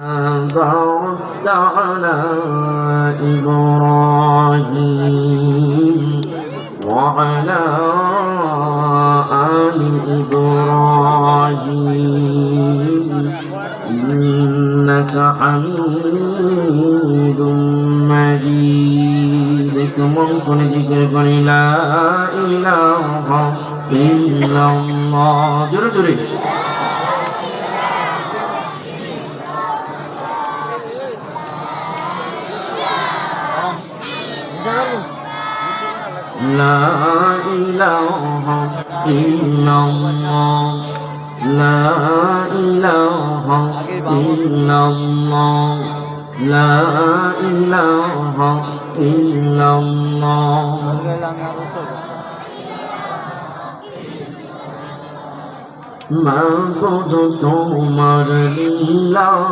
باركت على إبراهيم وعلى آل إبراهيم إنك حميد مجيد. ممكن ذكر لا إله إلا الله. جري جري. لا إله إلا الله لا إله إلا الله لا إله إلا الله ما قد تمر لله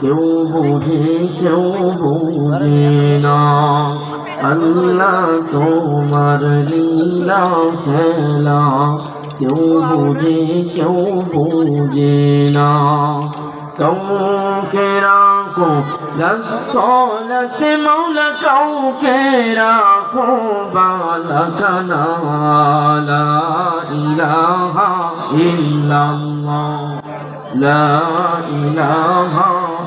কেউ বুঝে কেউ বুঝে না। আল্লাহ তোমার লীলা খেলা। কেউ বুঝে কেউ বুঝে না। কাউকে রাখো, রসলত মৌলা কাউকে রাখো বালকনা লা ইলাহা ইল্লাল্লাহ। লা ইলাহা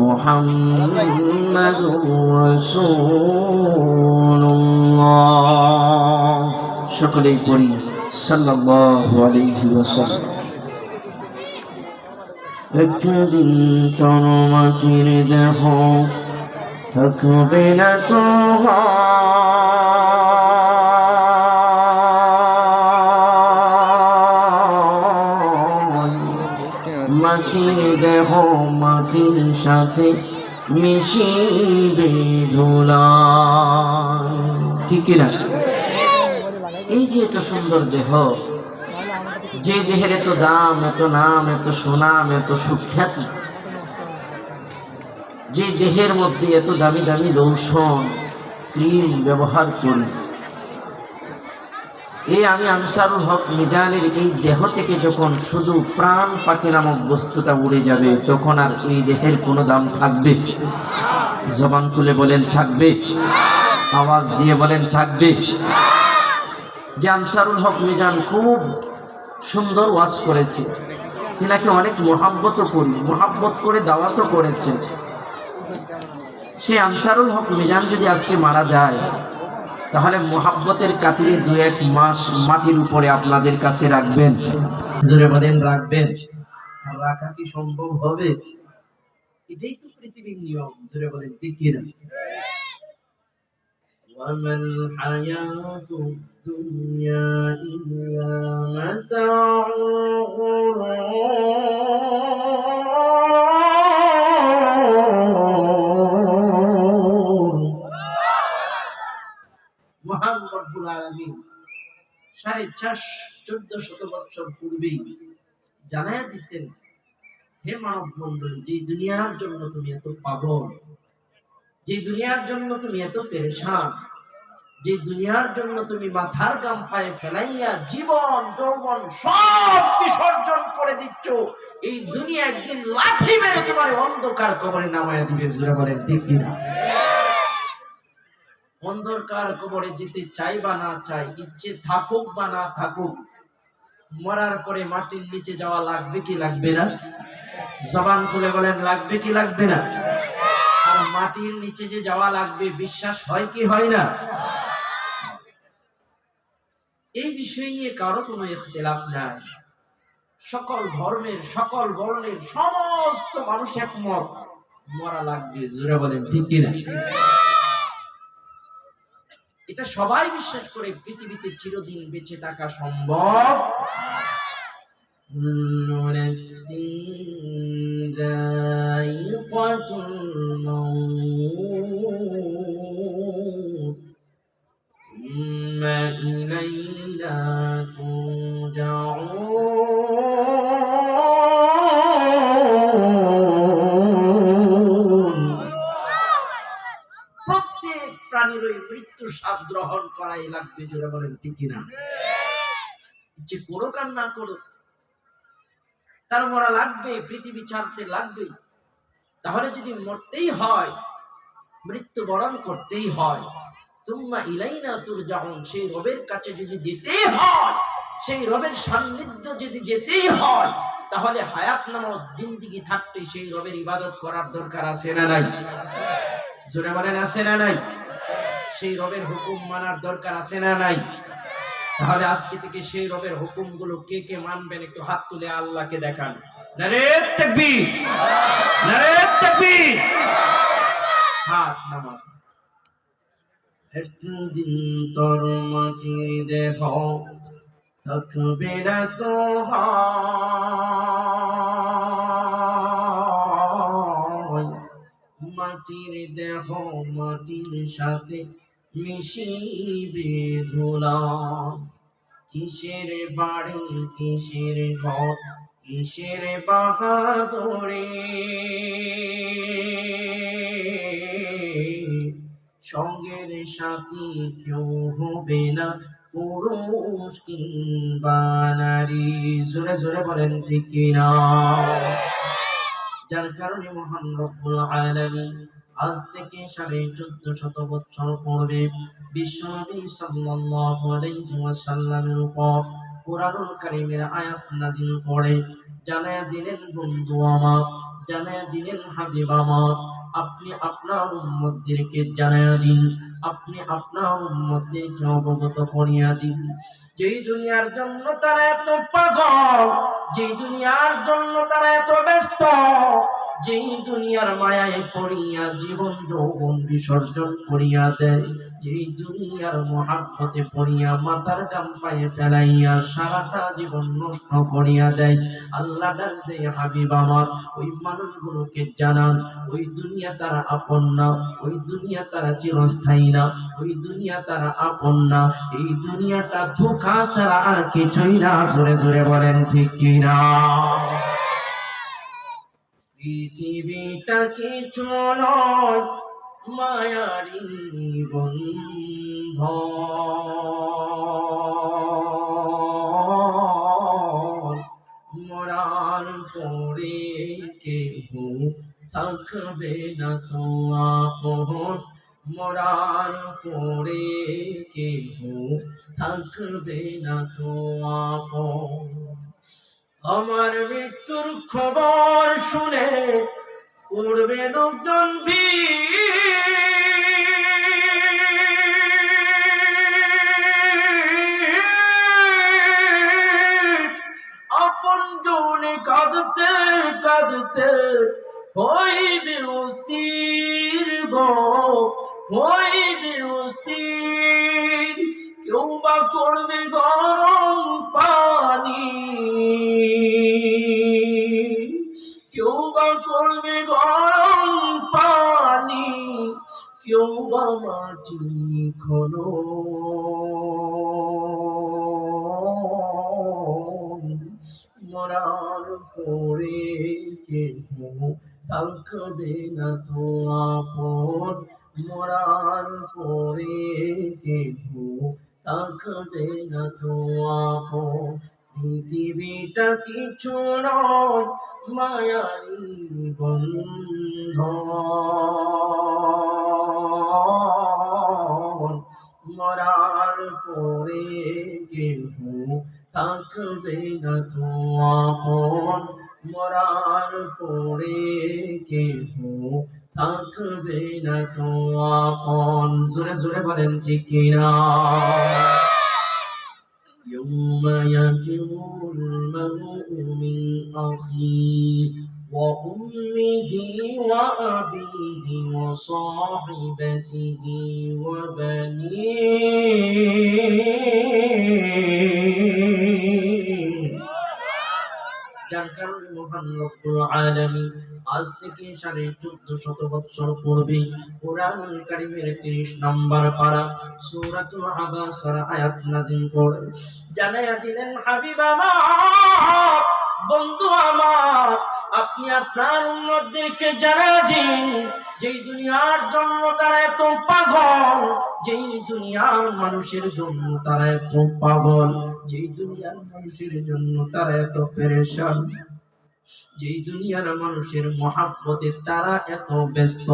محمد رسول الله সকলেই পড়ি সাল্লাল্লাহু আলাইহি ওয়াসাল্লাম একদিন তোর মাটির দেহ থাকবে না তো মাটির দেহ মাটির সাথে মিশিবে ধুলা ঠিক না? এই যে এত সুন্দর দেহ, যে দেহের এত দাম, এত নাম, এত সুনাম, এত সুখ্যাতি, যে দেহের মধ্যে এত দামি দামি লোশন, ক্রিম ব্যবহার করি এই আমি আনসারুল হক মিজানের এই দেহ থেকে যখন শুধু প্রাণ পাখি নামক বস্তুটা উড়ে যাবে, তখন আর এই দেহের কোনো দাম থাকবে? জবান তুলে বলেন, থাকবে। আওয়াজ দিয়ে বলেন, থাকবে। যে আনসারুল হক মিজান খুব সুন্দর ওয়াজ করেছে। তিনাকে অনেক মোহাব্বতও করি, মোহাব্বত করে দাওয়াতও করেছে। সে আনসারুল হক মিজান যদি আজকে মারা যায় তাহলে মোহাব্বতের কাতিরে দু এক মাস মাটির উপরে আপনাদের কাছে রাখবেন জোরে বলেন রাখবেন রাখা কি সম্ভব হবে এটাই তো পৃথিবীর নিয়ম জোরে বলেন ঠিক কিনা وما الحياة الدنيا إلا متاع الغرور সাড়ে চার চোদ্দ শত বছর পূর্বেই জানায় দিচ্ছেন হে মানব মন্ডলী যে দুনিয়ার জন্য তুমি এত পাগল যে দুনিয়ার জন্য তুমি এত পেরেশান যে দুনিয়ার জন্য তুমি মাথার গাম পায়ে ফেলাইয়া জীবন, যৌবন সব বিসর্জন করে দিচ্ছ, এই দুনিয়া একদিন লাঠি মেরে তোমার অন্ধকার কবরে নামায়া দিবে, জোরে বলেন, ঠিক কিনা? অন্ধকার কবরে যেতে চাই বা না চাই, ইচ্ছে থাকুক বা না থাকুক, মরার পরে মাটির নিচে যাওয়া লাগবে কি লাগবে না? জবান খুলে বলেন, লাগবে কি লাগবে না? আর মাটির নিচে যে যাওয়া লাগবে, বিশ্বাস হয় কি হয় না? এই বিষয় নিয়ে কারও কোনো ইখতিলাফ নাই। সকল ধর্মের, সকল বর্ণের, সমস্ত মানুষ একমত। মরা লাগবে, জোরে বলেন, ঠিক কিনা? এটা সবাই বিশ্বাস করে পৃথিবীতে চিরদিন বেঁচে থাকা সম্ভব। ثم إلينا ترجعون ওই মৃত্যু স্বাদ গ্রহণ করাই লাগবে, জোরে বলেন ঠিক কিনা ইচ্ছে করুক আর না করুক, তার মরা লাগবে, পৃথিবী ছাড়তে লাগবে। তাহলে যদি মরতেই হয় মৃত্যু বরণ করতেই হয় তুম্মা ইলাইনা তুর যখন সেই রবের কাছে যদি যেতেই হয়, সেই রবের সান্নিধ্য যদি যেতেই হয়, তাহলে হায়াত নামক জিন্দিগি থাকতে সেই রবের ইবাদত করার দরকার আছে না নাই? জোরে বলেন, আছে না নাই? সেই রবের হুকুম মানার দরকার আছে না নাই? তাহলে আজকে থেকে সেই রবের হুকুমগুলো কে কে মানবেন একটু হাত তুলে আল্লাহকে দেখান। দেহ থাকবে না তো মাটির দেহ মাটির সাথে মিশিবে ধুলা। কিসের বাড়ি, কিসের ঘর, কিসের বাহাদুরে? সঙ্গের সাথী কেউ হবে না, পুরুষ কিংবা নারী। জোরে জোরে বলেন ঠিক কিনা? যার কারণে মহান রব্বুল আলামিন আজ থেকে সাড়ে চোদ্দ শত বছর পূর্বে বিশ্বনবী ওয়াসাল্লামের উপর কোরআনুল কারীমের আয়াত নাযিল করে। জানায়া দিলেন, বন্ধু আমার, জানায়া দিলেন, হাবিব আমার, আপনি আপনার উম্মতদেরকে জানায়া দিন, আপনি আপনার উম্মতদেরকে অবগত করিয়া দিন। যেই দুনিয়ার জন্য তারা এত পাগল, যেই দুনিয়ার জন্য তারা এত ব্যস্ত যেই দুনিয়ার মায়ায় পড়িয়া জীবন যৌবন বিসর্জন করিয়া দেয়, যেই দুনিয়ার মহাব্বতে পড়িয়া মাথার কাম পায়ে ফেলাইয়া সারাটা জীবন নষ্ট করিয়া দেয়। আল্লাহ ডাক দেয়, হাবিব আমার, ওই মানুষগুলোকে জানান, ওই দুনিয়া তারা আপন না, ওই দুনিয়া তারা চিরস্থায়ী না, ওই দুনিয়া তারা আপন না, এই দুনিয়াটা ধোকা ছাড়া আর কিছুই না। জোরে জোরে বলেন, ঠিক কিনা পৃথিবীটা কিছু নয় মায়ারি বন্ধ মরার পরে কেহ থাকবে না তো আপন মরার পরে কেহ থাকবে না তো আপন আমার মৃত্যুর খবর শুনে করবে লোকজন আপন জনে কাঁদতে কাঁদতে হইবে অস্থির গো, হইবে অস্থির। কেউ বা করবে গরম মাটি খনো মরার পরে কেহ থাকবে না তো আপন। মরার পরে কেহ থাকবে না তো আপন। পৃথিবীটা কিছু নয় মায়ারি বন্ধ থাকবে না তো আপন মরার পরে কেহ থাকবে না তো আপন জোরে জোরে বলেন ঠিক কিনা يوم يفر المرء من أخيه وأمه وأبيه وصاحبته وبنيه আজ থেকে সাড়ে চোদ্দ শত বৎসর পূর্বে কোরআনুল কারিমের তিরিশ নম্বর পারা সূরাতুল আবাসার আয়াত নাজিল করে। জানাইয়া দিলেন হাবিব বন্ধু আমার, আপনি আপনার উন্নতদেরকে জানা দিন, যেই দুনিয়ার জন্য তারা এত পাগল, যেই দুনিয়ার মানুষের জন্য তারা এত পাগল, যেই দুনিয়ার মানুষের জন্য তারা এত পেরেশান। যেই দুনিয়ার মানুষের মহাব্বতে তারা এত ব্যস্ত,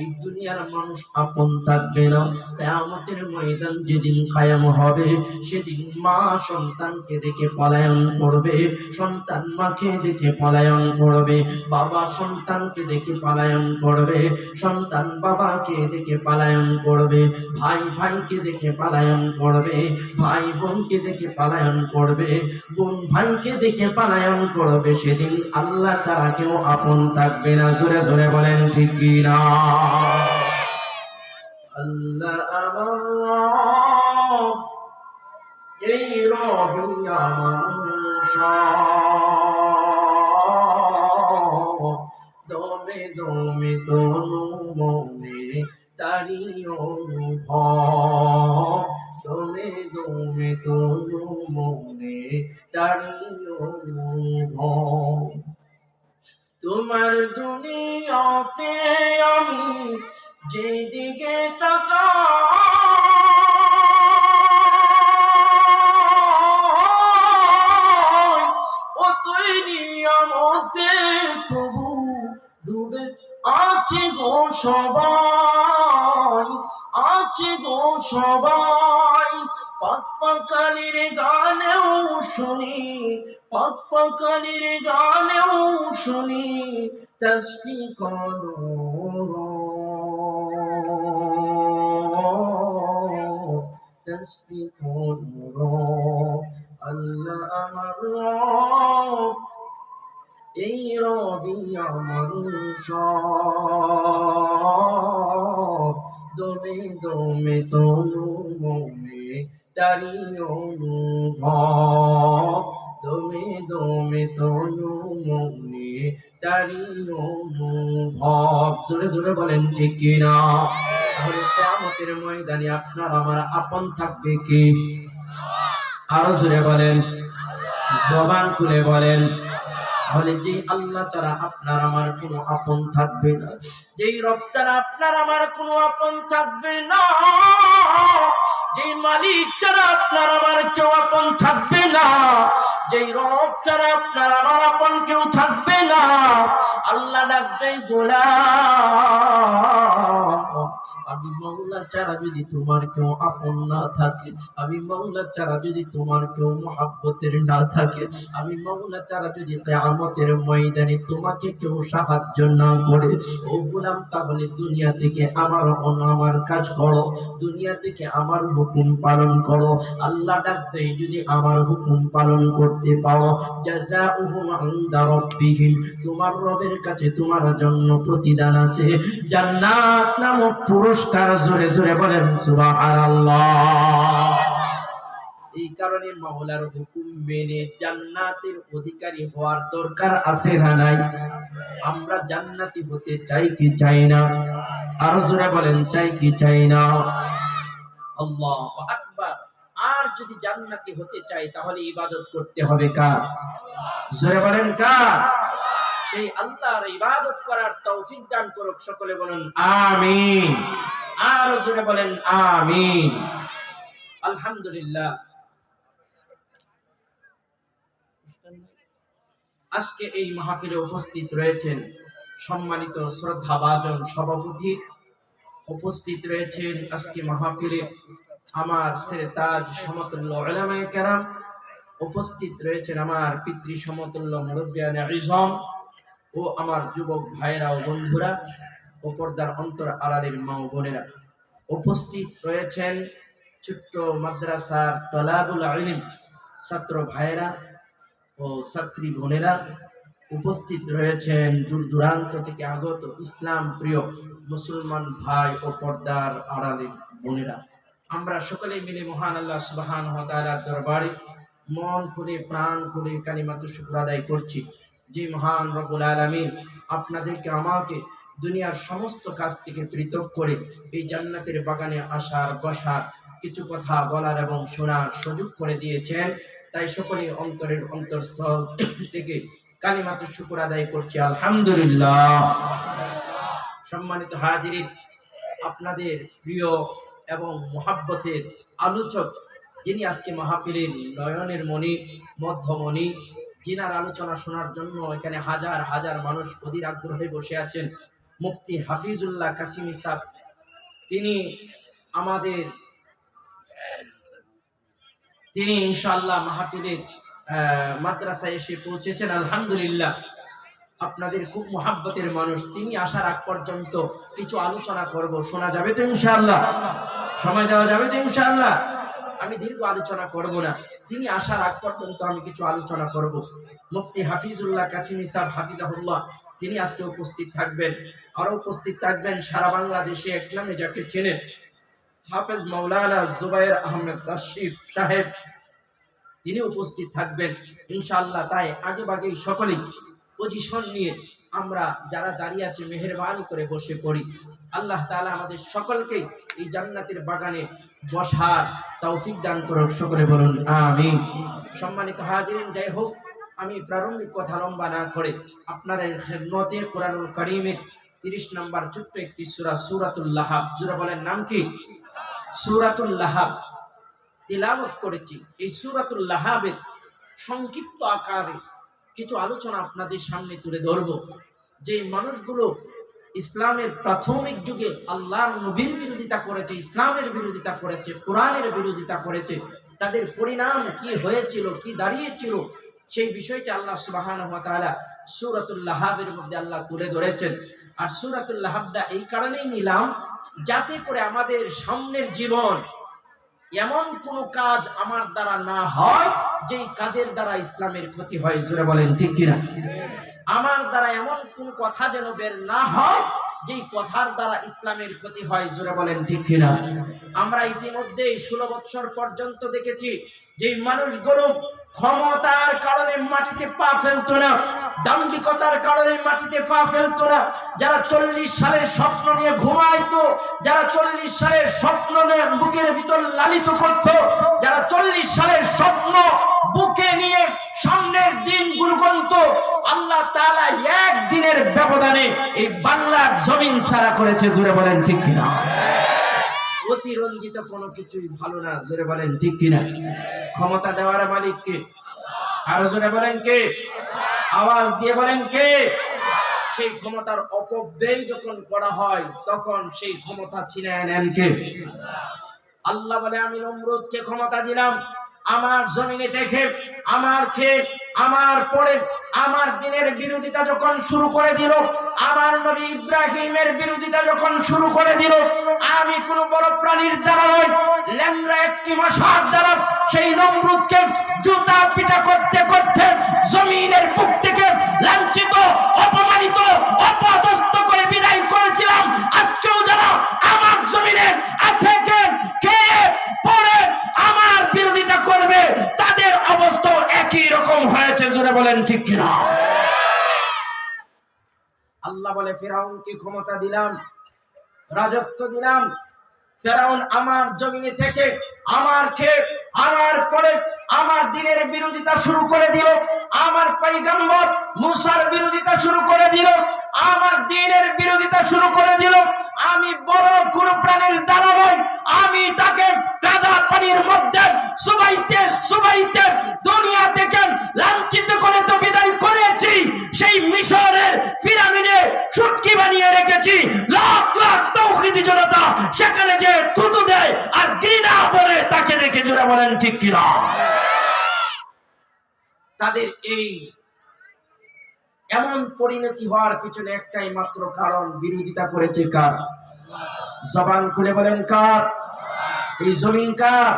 এই দুনিয়ার মানুষ আপন থাকবে না। কেয়ামতের ময়দান যেদিন কায়াম হবে, সেদিন মা সন্তানকে দেখে পলায়ন করবে, সন্তান মাকে দেখে পলায়ন করবে, বাবা সন্তানকে দেখে পলায়ন করবে, সন্তান বাবাকে দেখে পলায়ন করবে, ভাই ভাইকে দেখে পলায়ন করবে, ভাই বোনকে দেখে পলায়ন করবে, বোন ভাইকে দেখে পলায়ন করবে, সেদিন আল্লাহ ছাড়া কেউ আপন থাকবে না। জোরে জোরে বলেন, ঠিক না? আল্লাহ আমার এই রবি আমার দমে দমে তনু মনে তারি অনুভব। দমে দমে তনু মনে তারি অনুভব। তোমার দুনিয়াতে আমি যেদিকে তাকাই ও তুই নিয়ামতে প্রভু ডুবে আছে গো সবাই, আছে গো সবাই। পাপ্পাকালির গানেও শুনি পাপ্পাকালির গানেও শুনি তসবি করো। তসবি করো। আল্লাহ আমার এই রবি আমার সব। দমে দমে তনু মনে তারি অনুভব। দমে দমে তনু মনে তারি অনুভব। জোরে জোরে বলেন, ঠিক কিনা তাহলে কেমতের ময়দানে আপনার আমার আপন থাকবে কি? আরও জোরে বলেন, জবান খুলে বলেন, তাহলে যে আল্লাহ ছাড়া আপনার আমার কোনো আপন থাকবে না। যেই রব ছাড়া আপনার আমার কোনো আপন থাকবে না। যেই মালিক ছাড়া আপনার আমার কেউ আপন থাকবে না। যেই রব ছাড়া আপনার আমার আপন কেউ থাকবে না। আল্লাহ ডাক দেয় গোলাম। আমি মৌলা ছাড়া যদি তোমার কেউ আপন না থাকে, আমি মৌলা ছাড়া যদি তোমার কেউ মহাব্বতের না থাকে, আমি মৌলা ছাড়া যদি কেয়ামতের ময়দানে তোমাকে কেউ সাহায্য না করে, ও গোলাম, তাহলে দুনিয়া থেকে আমার অন আমার কাজ করো, দুনিয়া থেকে আমার হুকুম পালন করো। আল্লাহ ডাক দেয়, যদি আমার হুকুম পালন করতে পারো জাযাউহুম ইনদা রাব্বিহিম। তোমার রবের কাছে তোমার জন্য প্রতিদান আছে। জান্নাত নামক পুরস্কার জোরে জোরে বলেন এই কারণে মাওলার হুকুম মেনে জান্নাতের অধিকারী হওয়ার দরকার আছে না নাই? আমরা জান্নাতি হতে চাই কি চাই না? আরও জোরে বলেন, চাই কি চাই না? আল্লাহ আকবার। আর যদি জান্নাতি হতে চাই, তাহলে ইবাদত করতে হবে কার? জোরে বলেন কার? সেই আল্লাহর ইবাদত করার তৌফিক দান করুক সকলে বলেন আমিন। আর জোরে বলেন আমিন। আলহামদুলিল্লাহ। আজকে এই মাহফিলে উপস্থিত রয়েছেন সম্মানিত শ্রদ্ধাভাজন সভাপতি। উপস্থিত রয়েছেন আজকে মাহফিলে আমার ছেলে তাজ সমতুল্য ওলামায়ে কেরাম। উপস্থিত রয়েছেন আমার পিতৃ সমতুল্য মুরব্বিয়ান ইজম ও আমার যুবক ভাইরা ও বন্ধুরা, ও পর্দার অন্তর আড়ালের মা ও বোনেরা। উপস্থিত রয়েছেন ছোট্ট মাদ্রাসার তলাবুল আলিম ছাত্র ভাইয়েরা ও ছাত্রী বোনেরা। উপস্থিত রয়েছেন দূর দূরান্ত থেকে আগত ইসলাম প্রিয় মুসলমান ভাই ও পর্দার আড়ালের বোনেরা। আমরা সকলে মিলে মহান আল্লাহ সুবাহান হতালার দরবারে মন খুলে, প্রাণ খুলে কালিমাত শুক্র আদায় করছি। যে মহান রব্বুল আলামিন, আপনাদেরকে আমাকে দুনিয়ার সমস্ত কাজ থেকে পৃথক করে এই জান্নাতের বাগানে আসার, বসার কিছু কথা বলার এবং শোনার সুযোগ করে দিয়েছেন। তাই সকলে অন্তরের অন্তরস্থল থেকে কালিমাত শুকুর আদায় করছি। আলহামদুলিল্লাহ। সম্মানিত হাজিরিন, আপনাদের প্রিয় এবং মোহাব্বতের আলোচক যিনি আজকে মাহফিলের নয়নের মণি, মধ্যমণি যিনার আলোচনা শোনার জন্য এখানে হাজার হাজার মানুষ অধীর আগ্রহে বসে আছেন। মুফতি হাফিজুল্লাহ কাসিম ইসাব তিনি আমাদের, তিনি ইনশাআল্লাহ মাহফিলের মাদ্রাসায় এসে পৌঁছেছেন, আলহামদুলিল্লাহ। আপনাদের খুব মোহাব্বতের মানুষ, তিনি আসার আগ পর্যন্ত কিছু আলোচনা করব, শোনা যাবে তো ইনশাআল্লাহ? সময় দেওয়া যাবে তো ইনশাআল্লাহ? আমি দীর্ঘ আলোচনা করব না। তিনি আসার আগ পর্যন্ত আমি কিছু আলোচনা করব। মুফতি হাফিজুল্লাহ কাসিম ইসাব হাফিজাহুল্লাহ, তিনি আজকে উপস্থিত থাকবেন। আরও উপস্থিত থাকবেন সারা বাংলাদেশে এক নামে যাকে চেনেন হাফেজ মাওলানা জুবাইর আহমেদ তাশরিফ সাহেব। তিনি উপস্থিত থাকবেন, ইনশাআল্লাহ তাই আগে বাগেই সকলেই পজিশন নিয়ে আমরা যারা দাঁড়িয়ে আছে মেহরবানি করে বসে পড়ি। আল্লাহ তালা আমাদের সকলকেই এই জান্নাতের বাগানে বসার তৌফিক দান করুক, সকলে বলুন আমি সম্মানিত হাজিরিন, যাই হোক, আমি প্রারম্ভিক কথা লম্বা না করে আপনার কোরআনুল করিমের তিরিশ নম্বর ছোট্ট একটি সুরা, সুরাতুল লাহাব। জুরা বলেন, নাম কি? সুরাতুল লাহাব। তিলাবত করেছি। এই সুরাতুল লাহাবের সংক্ষিপ্ত আকারে কিছু আলোচনা আপনাদের সামনে তুলে ধরব। যে মানুষগুলো ইসলামের প্রাথমিক যুগে আল্লাহর নবীর বিরোধিতা করেছে, ইসলামের বিরোধিতা করেছে, কোরআনের বিরোধিতা করেছে। তাদের পরিণাম কি হয়েছিল, কি দাঁড়িয়েছিল, সেই বিষয়টি আল্লাহ সুবাহান সুরাতুল লাহাবের মধ্যে আল্লাহ তুলে ধরেছেন। আর সুরাতুল লাহাবটা এই কারণেই নিলাম, যাতে করে আমাদের সামনের জীবন এমন কোন কাজ আমার দ্বারা না হয়, যেই কাজের দ্বারা ইসলামের ক্ষতি হয়। জোরে বলেন, ঠিক কিনা? আমার দ্বারা এমন কোন কথা যেন বের না হয়, যেই কথার দ্বারা ইসলামের ক্ষতি হয়, জোরে বলেন ঠিক কিনা? আমরা ইতিমধ্যেই ষোলো বৎসর পর্যন্ত দেখেছি যে মানুষগুলো ক্ষমতার কারণে মাটিতে পা ফেলতো না, দাম্ভিকতার কারণে মাটিতে পা ফেলতো না। যারা চল্লিশ সালের স্বপ্ন নিয়ে ঘুমাইতো, যারা চল্লিশ সালের স্বপ্ন নিয়ে বুকের ভিতর লালিত করত আল্লাহ তাআলা এক দিনের ব্যবধানে এই বাংলার জমিন সারা করেছে জুড়ে বলেন ঠিক কিনা? অতিরঞ্জিত কোনো কিছুই ভালো না, জোরে বলেন ঠিক কিনা? ক্ষমতা দেওয়ার মালিক কে? আরও জোরে বলেন কে? আওয়াজ দিয়ে বলেন কে? সেই ক্ষমতার অপব্যয় যখন করা হয়, তখন সেই ক্ষমতা ছিনায় নেন কে? আল্লাহ বলে, আমি নমরুদকে ক্ষমতা দিলাম। আমার জমিনে দেখে, আমার খেয়ে আমার পরে, আমার দিনের বিরোধিতা যখন শুরু করে দিল, আমার নবী ইব্রাহিমের বিরোধিতা যখন শুরু করে দিল, আমি কোন বড় প্রাণীর দ্বারা নয় ল্যাংরা একটি মশার দ্বারা সেই নমরুদকে জুতা পিটা করতে করতে জমিনের বুক থেকে লাঞ্ছিত, অপমানিত, অপদস্থ করে বিদায় করেছিলাম। আজকেও যারা আমার জমিনে থেকে খেয়ে পরে আমার বিরোধিতা করবে তাদের অবস্থা একই রকম হয়েছে জোরে বলেন ঠিক কিনা? আল্লাহ বলে ফেরাউনকে ক্ষমতা দিলাম, রাজত্ব দিলাম। ফেরাউন আমার জমিনে থেকে আমার খেয়ে আমার পরে আমার দিনের বিরোধিতা শুরু করে দিল। আমার পৈগম্বর মুসার বিরোধিতা শুরু করে দিল। আমার দিনের বিরোধিতা শুরু করে দিল। আমি বড় কোন প্রাণীর দ্বারা আমি তাকে কাদা পানির মধ্যে সুবাইতে সুবাইতে রেখেছি লাখ লাখ জনতা সেখানে যে থুতু দেয় আর ঘৃণা বলে তাকে দেখে জোরে বলেন, ঠিক কিনা? তাদের এই এমন পরিণতি হওয়ার পিছনে একটাই মাত্র কারণ, বিরোধিতা করেছে কার? জবান খুলে বলেন, কার? এই জমিন কার?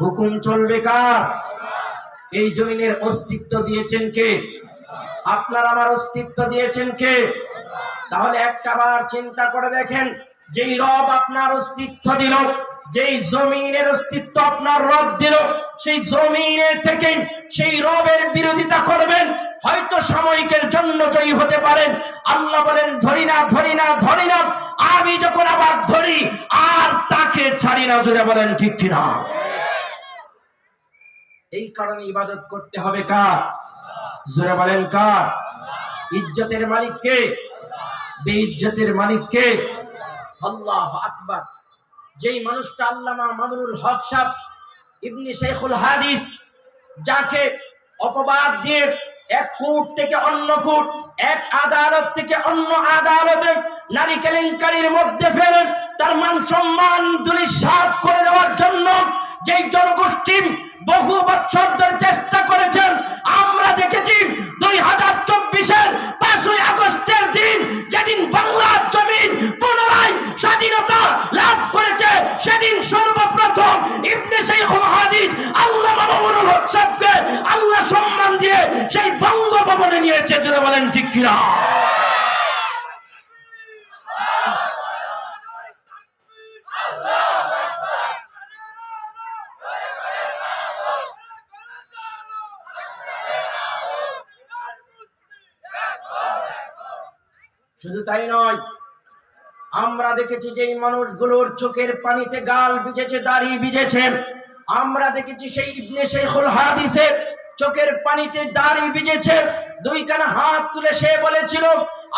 হুকুম চলবে কার? এই জমিনের অস্তিত্ব দিয়েছেন কে? আপনার আমার অস্তিত্ব দিয়েছেন কে? তাহলে একটা বার চিন্তা করে দেখেন, যেই রব আপনার অস্তিত্ব দিল, যেই জমিনের অস্তিত্ব আপনার রব দিল, সেই জমিনের থেকে সেই রবের বিরোধিতা করবেন, হয়তো সাময়িকের জন্য জয়ী হতে পারেন। আল্লাহ বলেন, ধরি না ধরি না ধরি না, আমি যখন আবার ধরি, আর তাকে ছাড়ি না। জোরে বলেন, ঠিক কিনা? এই কারণে ইবাদত করতে হবে কার? জোরে বলেন কার? ইজ্জতের মালিক কে বেইজ্জতের মালিক কে? আল্লাহ আকবার। যেই মানুষটা আল্লামা মামুনুল হক সাহ ইবনি শেখুল হাদিস, যাকে অপবাদ দিয়ে এক কোর্ট থেকে অন্য কোর্ট এক আদালত থেকে অন্য আদালতে নারী কেলেঙ্কারির মধ্যে ফেলেন তার মান সম্মান দুলিশাত করে দেওয়ার জন্য যেই জনগোষ্ঠী বহু বছর ধরে চেষ্টা করেছেন বলেন ঠিক শুধু তাই নয়, আমরা দেখেছি যে মানুষগুলোর চোখের পানিতে গাল ভিজেছে, দাড়ি ভিজেছে, আমরা দেখেছি সেই ইবনে শেখুল হাদিসের চোখের পানিতে দাড়ি ভিজেছে দুই কানে হাত তুলে সে বলেছিল,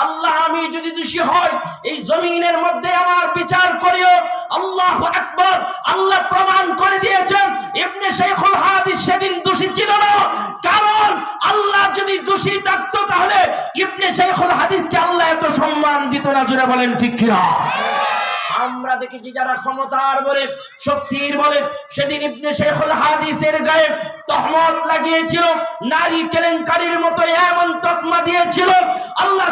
আল্লাহ, আমি যদি দোষী হয় এই জমিনের মধ্যে আমার বিচার করিও। আল্লাহ আকবর, আল্লাহ প্রমাণ করে দিয়েছেন, ইবনে শেখুল হাদিস সেদিন দোষী ছিল না। কারণ আল্লাহ যদি দোষী থাকতো, তাহলে ইবনে শেখুল হাদিসকে আল্লাহ এত সম্মান দিত না জুড়ে বলেন ঠিক কিনা? আমরা দেখেছি যারা ক্ষমতার বলে, শক্তির বলে, সেদিন ইবনে শেখুল হাদিসের গায়ে তহমত লাগিয়েছিল, নারী কেলেঙ্কারির মতো এমন তকমা দিয়েছিল, আল্লাহ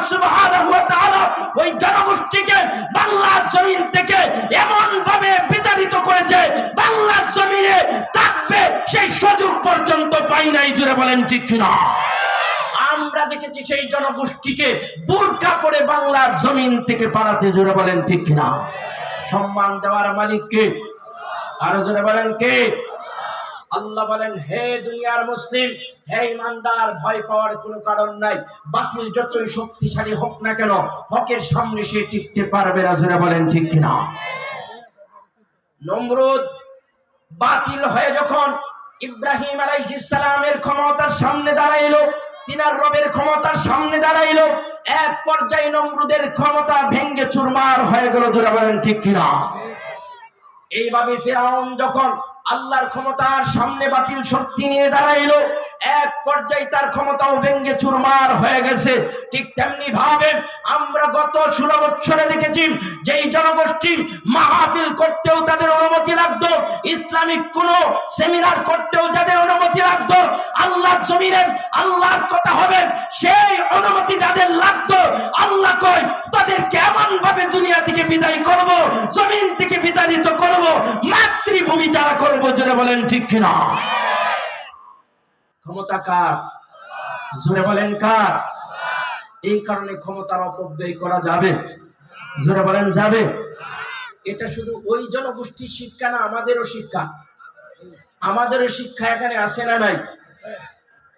তাআলা ওই জনগোষ্ঠীকে বাংলার জমিন থেকে এমন ভাবে বিতাড়িত করেছে, বাংলার জমিনে থাকবে সেই সুযোগ পর্যন্ত পাই নাই জুড়ে বলেন ঠিক কিনা? আমরা দেখেছি সেই জনগোষ্ঠীকে বোরকা পরে বাংলার জমিন থেকে পাড়াতে জোরে বলেন ঠিক কিনা? সম্মান দেওয়ার মালিক কে? আর জোরে বলেন কে? আল্লাহ বলেন, হে দুনিয়ার মুসলিম, হে ইমানদার, ভয় পাওয়ার কোনো কারণ নাই। বাতিল যতই শক্তিশালী হোক না কেন, হকের সামনে সে টিকতে পারবে না, জোরে বলেন ঠিক কিনা? নমরুদ বাতিল হয়ে যখন ইব্রাহিম আলাইহিস সালামের ক্ষমতার সামনে দাঁড়াইলো তিনার রবের ক্ষমতার সামনে দাঁড়াইল, এক পর্যায়ে নমরুদের ক্ষমতা ভেঙ্গে চুরমার হয়ে গেল ধরে বলেন ঠিক কিনা? এইভাবে ফেরাউন যখন আল্লাহর ক্ষমতার সামনে বাতিল শক্তি নিয়ে দাঁড়াইলো এক পর্যায়ে তার ক্ষমতাও ভেঙ্গে চুরমার হয়ে গেছে। ঠিক তেমনি ভাবে আমরা গত ষোলো বছরে দেখেছি, যেই জনগোষ্ঠী মাহফিল করতেও তাদের অনুমতি লাগতো, ইসলামিক কোন সেমিনার করতেও যাদের অনুমতি লাগতো আল্লাহ জমিনে আল্লাহর কথা হবে, সেই অনুমতি যাদের লাগতো, আল্লাহ কয় তাদের কেমন ভাবে দুনিয়া থেকে বিদায় করব, জমিন থেকে বিতাড়িত করব, মাতৃভূমি যারা করব, জোরে বলেন ঠিক কিনা। ক্ষমতা কার? জোরে বলেন কার? এই কারণে ক্ষমতার অপব্যয় করা যাবে। জোরে বলেন যাবে। এটা শুধু ওই জনগোষ্ঠীর শিক্ষা না, আমাদেরও শিক্ষা। আমাদেরও শিক্ষা এখানে আসে না নাই?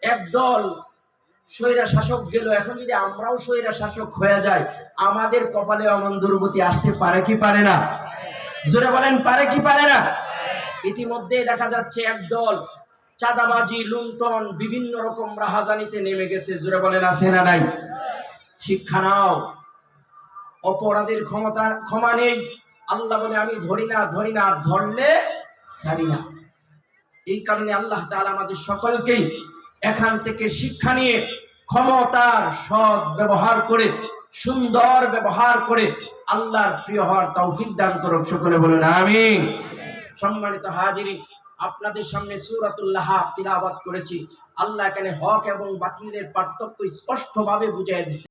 একদল স্বৈরা শাসক গেল, এখন যদি আমরাও স্বৈরা শাসক হয়ে যাই, আমাদের কপালে অমন দুর্গতি আসতে পারে কি পারে না? জোরে বলেন, পারে কি পারে না? ইতিমধ্যে দেখা যাচ্ছে একদল চাঁদাবাজি, লুণ্ঠন, বিভিন্ন রকম রাহাজানিতে নেমে গেছে। জোরে বলেন না নাই? শিক্ষা নাও। অপরাধের ক্ষমতা, ক্ষমা নেই। আল্লাহ বলে, আমি ধরি না ধরি না, ধরলে ছাড়ি না। এই কারণে আল্লাহ তাআলা আমাদের সকলকেই এখান থেকে শিক্ষা নিয়ে ক্ষমতার সৎ ব্যবহার করে, সুন্দর ব্যবহার করে আল্লাহর প্রিয় হওয়ার তৌফিক দান করুক। সকলে বলুন আমি সম্মানিত হাজিরি আপনাদের সামনে সূরাতুল্লাহ তিলাওয়াত করেছি। আল্লাহ এখানে হক এবং বাতিলের পার্থক্য স্পষ্টভাবে বুঝাই দিচ্ছে